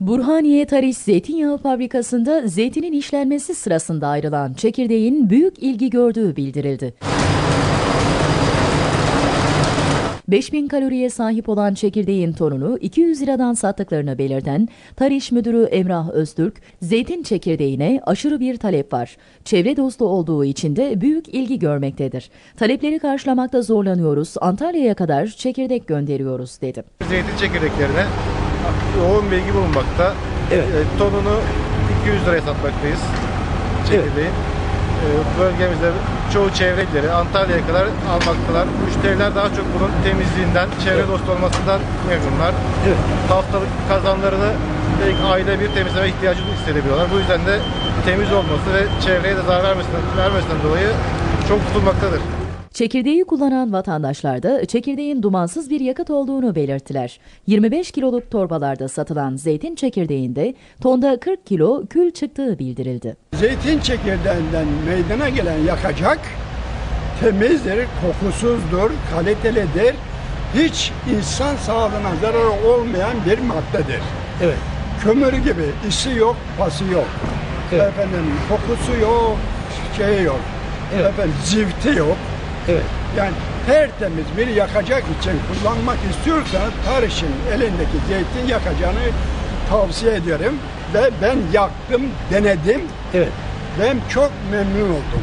Burhaniye Tariş Zeytinyağı Fabrikası'nda zeytinin işlenmesi sırasında ayrılan çekirdeğin büyük ilgi gördüğü bildirildi. 5000 kaloriye sahip olan çekirdeğin tonunu 200 liradan sattıklarını belirten Tariş Müdürü Emrah Öztürk, zeytin çekirdeğine aşırı bir talep var. Çevre dostu olduğu için de büyük ilgi görmektedir. Talepleri karşılamakta zorlanıyoruz, Antalya'ya kadar çekirdek gönderiyoruz dedi. Zeytin çekirdeklerine yoğun bilgi bulunmakta. Evet. E, tonunu 200 liraya satmaktayız çekirdeğin. E, bölgemizde çoğu çevre illeri Antalya'ya kadar almaktalar. Müşteriler daha çok bunun temizliğinden, çevre dostu olmasından memnunlar. Evet. Haftalık kazanlarını belki ayda bir temizleme ihtiyacını hissedebiliyorlar. Bu yüzden de temiz olması ve çevreye de zarar vermesinden, vermesinden dolayı çok tutulmaktadır. Çekirdeği kullanan vatandaşlar da çekirdeğin dumansız bir yakıt olduğunu belirttiler. 25 kiloluk torbalarda satılan zeytin çekirdeğinde tonda 40 kilo kül çıktığı bildirildi. Zeytin çekirdeğinden meydana gelen yakacak temizdir, kokusuzdur, kalitelidir. Hiç insan sağlığına zararı olmayan bir maddedir. Evet. Kömür gibi isi yok, pası yok. Evet. Efendim kokusu yok, şey yok. Evet. Efendim zifti yok. Evet. Yani tertemiz bir yakacak için kullanmak istiyorsanız Tarış'ın elindeki zeytin yakacağını tavsiye ederim. Ve ben yaktım, denedim. Evet. Ben çok memnun oldum.